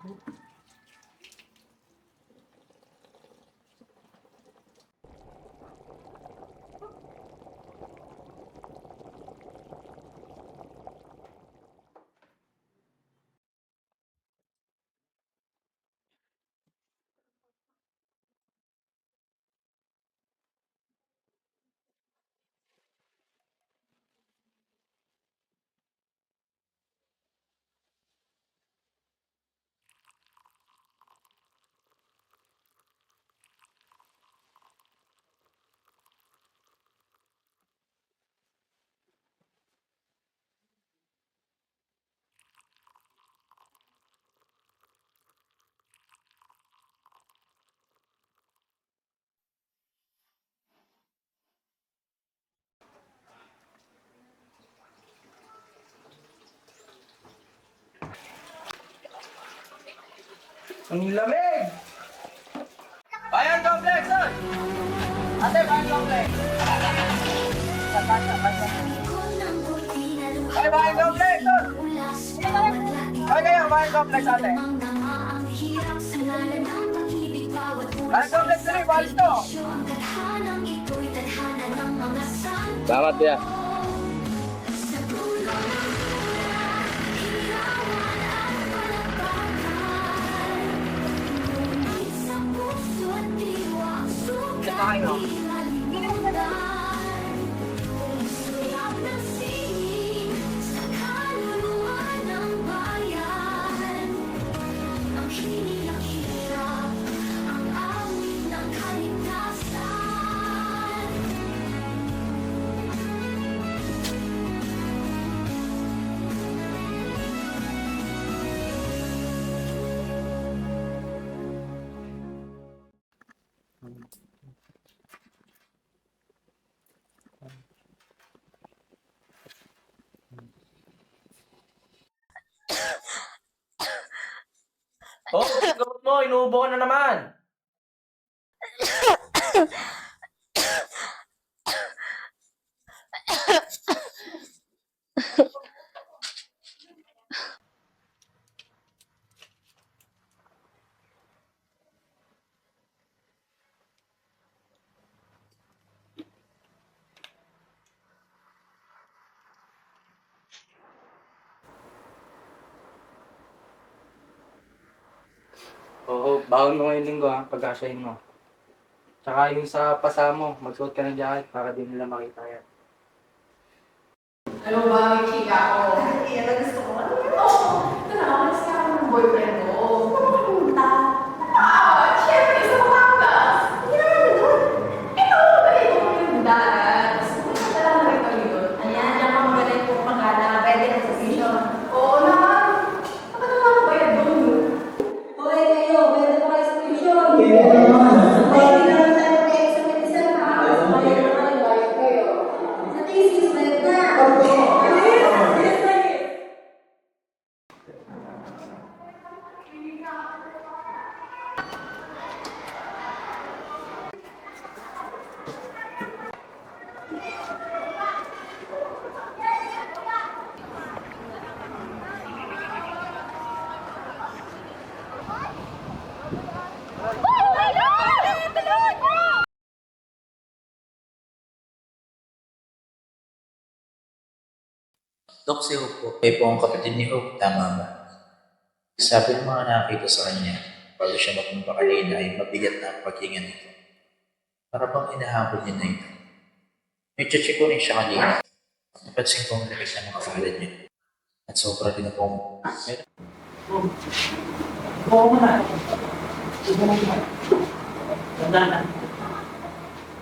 Cool. Ang lamig! Bayan complex, oy! Ate, bayan complex! Ay, bayan complex, oy! Ay, kayo, bayan complex, ate! Bayan complex, dali, balis to! Salamat, Bia. Nakain mo? Oh, gamot mo, inuubo ka na naman. Oo, bawal mo ngayong linggo ha, pag-asayin mo. Tsaka yung sa pasa mo, magsuot ka ng jacket para di nila makita yan. Ano ba, chika ako? Yan ang gusto ko. Ano? Oo. Ito na, alas ka ako ng boyfriend si Hope. Kayo po ang kapatid ni Hope, tama ba? Sabi ng mga nakakita sa kanya, bago siya mapunta kanina ay mabigat na ang paghinga nito. Para bang inahabol niya na ito. Ko rin siya kanina. Napansin ko ang laki siya ng kapalit niya. At sobra din ako. Meron Oo mo na. Tanda na.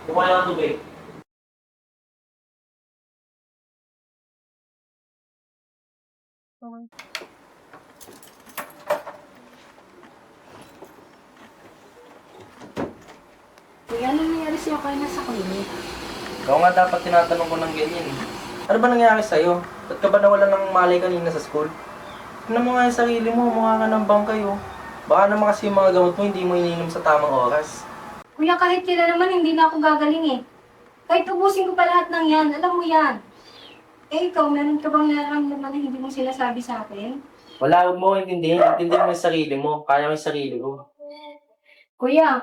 Kumain ng tubig. Kuya, ano nangyari sa'yo kayo nasa klinik? Ikaw nga dapat tinatanong ko ng ganyan eh. Ano ba nangyari sa'yo? Ba't ka ba nawala ng malay kanina sa school? Ano mo nga yung sarili mo, mukha ka ng bangkay oh. Baka naman kasi yung mga gamot mo hindi mo ininom sa tamang oras. Kuya, kahit kailan naman, hindi na ako gagaling eh. Kahit ubusin ko pa lahat ng yan, alam mo yan. Eh, ikaw, meron ka bang nararamdaman na hindi mo sinasabi sa akin? Wala huwag mo intindihin. Intindihin mo yung sarili mo. Kaya mo yung sarili ko. Kuya,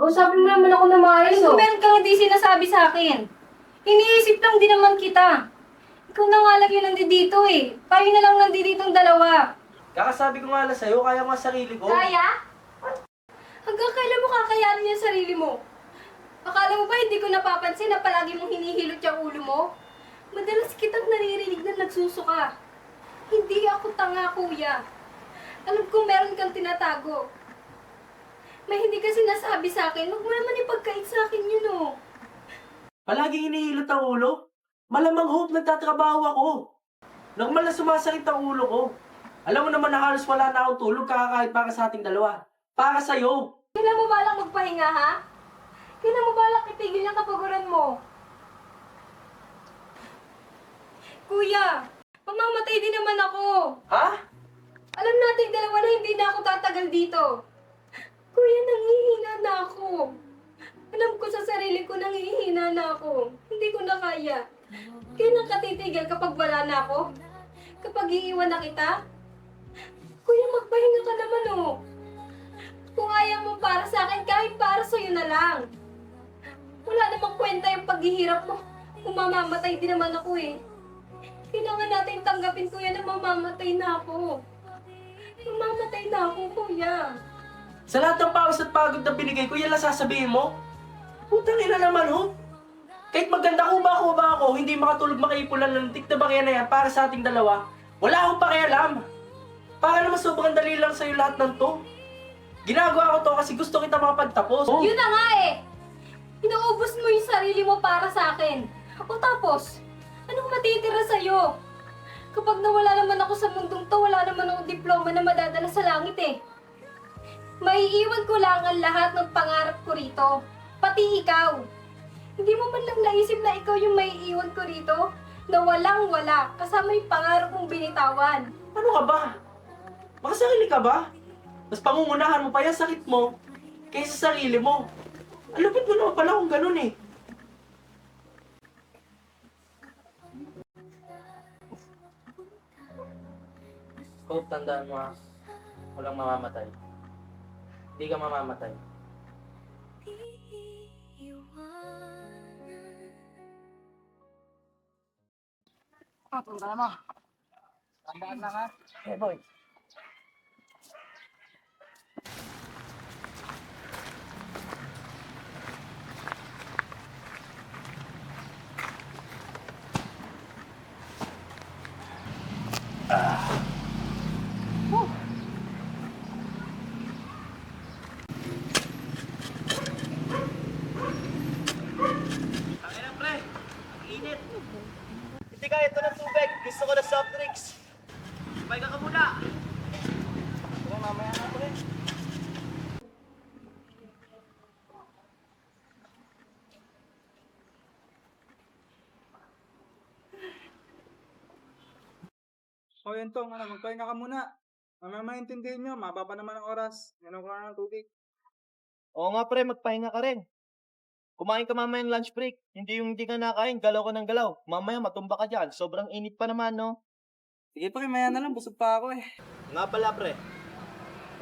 kausapin mo naman ako na maayos, oh. meron kang hindi sinasabi sa akin? Iniisip lang din naman kita. Ikaw na nga lang yung nandito eh. Tayo na lang nandito ang dalawa. Kakasabi ko nga lang sa'yo, kaya nga sarili ko. Kaya? Hanggang kailan mo kakayanin yung sarili mo? Akala mo ba hindi ko napapansin na palagi mong hinihilot yung ulo mo? Madalas kitang naririnig na nagsusuka. Hindi ako tanga, kuya. Alam kong meron kang tinatago. May hindi ka sinasabi sa akin, huwag mo naman ipagkait sa akin yun, oh. Palaging hinihilot ang ulo. Malamang hope nagtatrabaho ako. Normal na sumasakit ang ulo ko. Alam mo naman na halos wala na akong tulog kakakahit para sa ating dalawa. Para sa'yo. Kailan mo balak magpahinga, ha? Kailan mo balak itigil yung kapaguran mo? Kuya, mamamatay din naman ako. Ha? Alam natin dalawa na hindi na ako tatagal dito. Kuya, nangihina na ako. Alam ko sa sarili ko nangihina na ako. Hindi ko na kaya. Kailan ka titigil kapag wala na ako? Kapag iiwan na kita? Kuya, magpahinga ka naman oh. Kung ayaw mo para sa akin, kahit para sa'yo na lang. Wala namang kwenta yung paghihirap mo. Kung mamamatay din naman ako eh. Kailangan natin tanggapin, kuya, na mamamatay na ako. Mamamatay na ako, kuya. Sa lahat ng pawis at pagod na binigay ko, yan lang sasabihin mo? Putang ina naman, ho. Kahit maganda ko ba ako ba ako, hindi makatulog makaipulan ng tik na bakya na yan para sa ating dalawa, wala akong pakialam. Para naman sobrang dali lang sa'yo lahat ng to. Ginagawa ko to kasi gusto kita makapagtapos. Oh. Yun na nga eh! Inuubos mo yung sarili mo para sa akin. O tapos, anong matitira sa'yo? Kapag nawala naman ako sa mundong to, wala naman akong diploma na madadala sa langit eh. Maiiwan ko lang ang lahat ng pangarap ko rito. Pati ikaw. Hindi mo man lang naisip na ikaw yung maiiwan ko rito? Na walang wala, kasama yung pangarap mong binitawan. Ano ka ba? Makasarili ka ba? Mas pangungunahan mo pa yung sakit mo kaysa sa sarili mo. Ang lupit mo naman pala kung ganun eh. Hope, tandaan mo ha. Walang mamamatay. Hindi ka mamamatay. Ah, punta mo. Tandaan na nga. Hey boy. Tangina pre, ang init. Hindi kaya ito ng tubig. Gusto ko na soft drinks. Pahinga ka muna. Kaya mamaya na pre. O yun tong, ano, magpahinga ka muna. Mamaya maintindihin nyo, mababa naman ang oras. Yan ko na ng tubig. Oo nga pre, magpahinga ka rin. Kumain ka mamaya ng lunch break. Hindi yung hindi ka nakain, galaw ka ng galaw. Mamaya matumba ka dyan. Sobrang init pa naman, no? Sige pa, maya na lang, busog pa ako eh. Nga pala pre,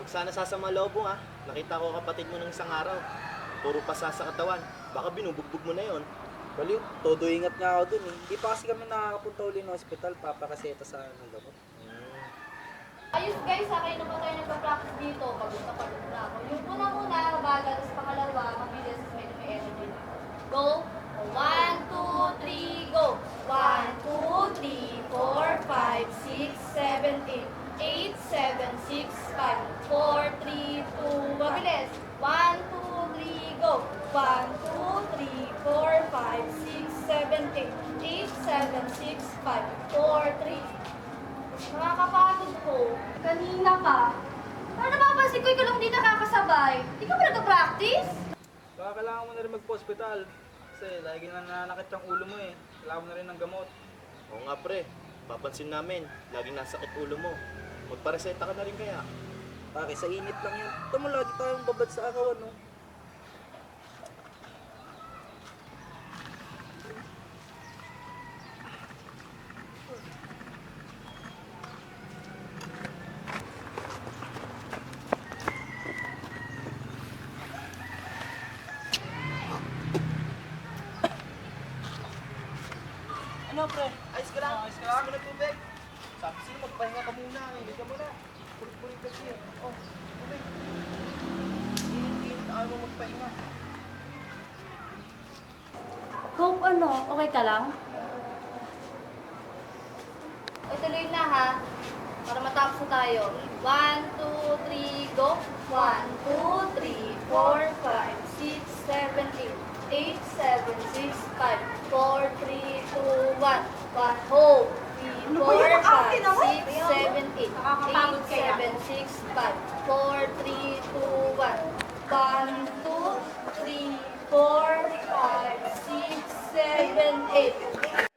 huwag sana sasama loob mo ha. Nakita ko kapatid mo ng isang araw. Puro pasa sa katawan. Baka binubugbog mo na yon. Baliw, todo ingat nga ako dun eh. Hindi pa kasi kami nakakapunta uli ng hospital, papakaseta sa ng gamot. Ayos guys, sa kayo naman tayo nagpa-practice dito. Pagod na pagod na ako. Yung una muna, mabagal. Tapos pangalawa, mabilis. Medyo may energy na. Go! One, two, three, go! One, two, three, four, five, six, seven, eight. Eight, seven, six, five, four, 5, 4, 3. Nakakapagod ko. Kanina pa. Ano napapansin ko, ikaw lang hindi nakakasabay. Di ka ba nag-practice? Baka kailangan mo na rin magpa-hospital. Kasi lagi na nananakit yung ulo mo eh. Kailangan mo na rin ng gamot. Oo nga pre, papansin namin, laging nasakit ulo mo. Magpareseta ka na rin kaya. Pare, sa init lang yan. Ito mo lagi tayong babad sa akawan, no? Kasi. Oh, okay. Init-init, ayaw mo magpahinga. Hope ano, okay ka lang? O tuloy na ha, para matapos na tayo. 1, 2, 3, go! 1, 2, 3, 4, 5, 6, 7, 8, 8, 7, 6, 5, 4, 3, 2, 1, 1, hope! 3, 4, Ano ba yan? Ang arte 5, naman. 6, 7, 8, Nakakapagod 8, kaya. 7, 6, 5, 4, 3, 2, 1, 1, 2, 3, 4, 5, 6, 7, 8.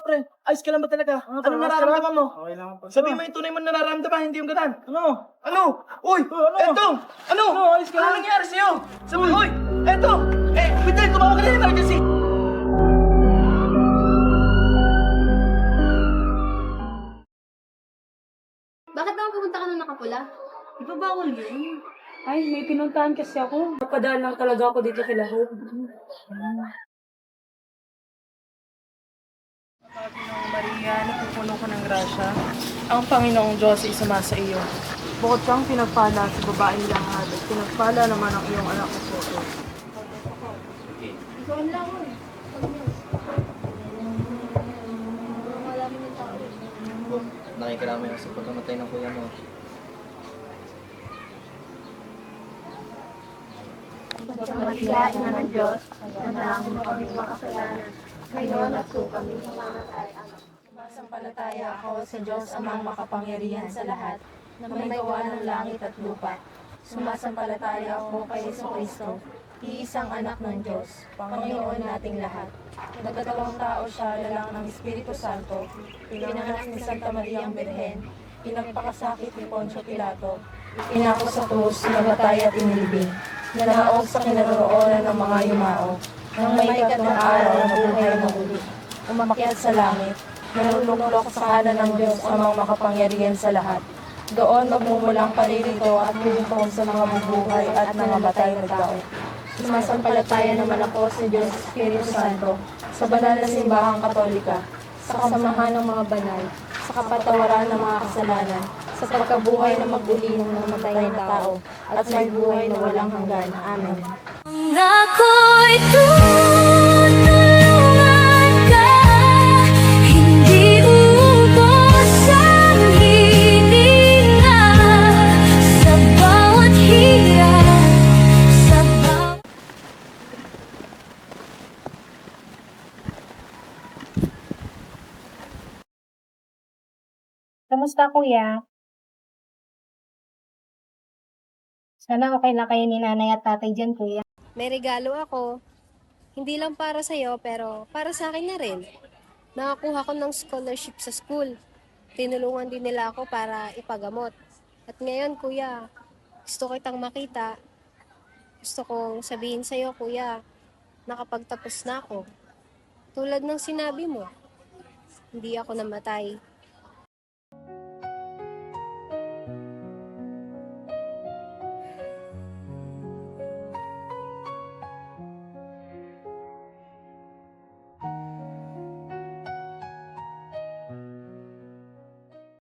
Pre, ayos ka lang ba talaga? Ano, Ano, ka nararamdaman mo? Okay lang po. Sabi mo yung tunay mo nararamdaman, hindi yung ganan. Ano? Ano? Uy! ano? Eto! Ano? Ano? Ayos ka Ano lang? nangyari sa'yo? Sabi, uy! Eto! Eh, Peter, tumawag ka na yung emergency! Bakit pinuntahan kasi ako. Napadaan lang talaga ako dito kila Hope. Panginoong Maria, napupuno ka ng grasya. Ang Panginoong Diyos ay sumasa iyo. Bukod kang pinagpala sa babaeng lahat, at pinagpala naman ang iyong anak na puso. Ikaw ang lang. Nakikiramay ako sa pagkamatay ng kuya mo. Sampalataya ako sa Diyos amang makapangyarihan sa lahat, na may gawa ng langit at lupa. Sumasampalataya ako kay Yeso Kristo, iisang anak ng Diyos, Panginoon nating lahat. Nagkatawang tao siya lalang ng Espiritu Santo, pinanganak ni Santa Maria ang Birhen, pinagpakasakit ni Poncio Pilato, pinako sa krus, nabatay at inilibing, nanaog sa kinaroroonan ng mga yumao, nang may ikatlong araw na buhay na muli, umakyat sa langit, nanuluklok sa kanan ng Diyos amang makapangyarihan sa lahat. Doon magmumulang paririto at bubukong sa mga bubuhay at nangamatay na tao. Sumasampalataya naman ako sa Diyos Espiritu Santo, sa banal na simbahang katolika, sa kasamahan ng mga banal, sa kapatawaran ng mga kasalanan, sa pagkabuhay na maguli ng namatay na tao, at may buhay na walang hanggan. Amen. Ako'y tutulungan ka Hindi ubos ang hininga Sa bawat hirap Sa bawat Kamusta kuya? Sana okay na kayo ni nanay at tatay dyan kuya. May regalo ako. Hindi lang para sa'yo, pero para sa akin na rin. Nakakuha ko ng scholarship sa school. Tinulungan din nila ako para ipagamot. At ngayon, kuya, gusto kitang makita. Gusto kong sabihin sa'yo, kuya, nakapagtapos na ako. Tulad ng sinabi mo, hindi ako namatay.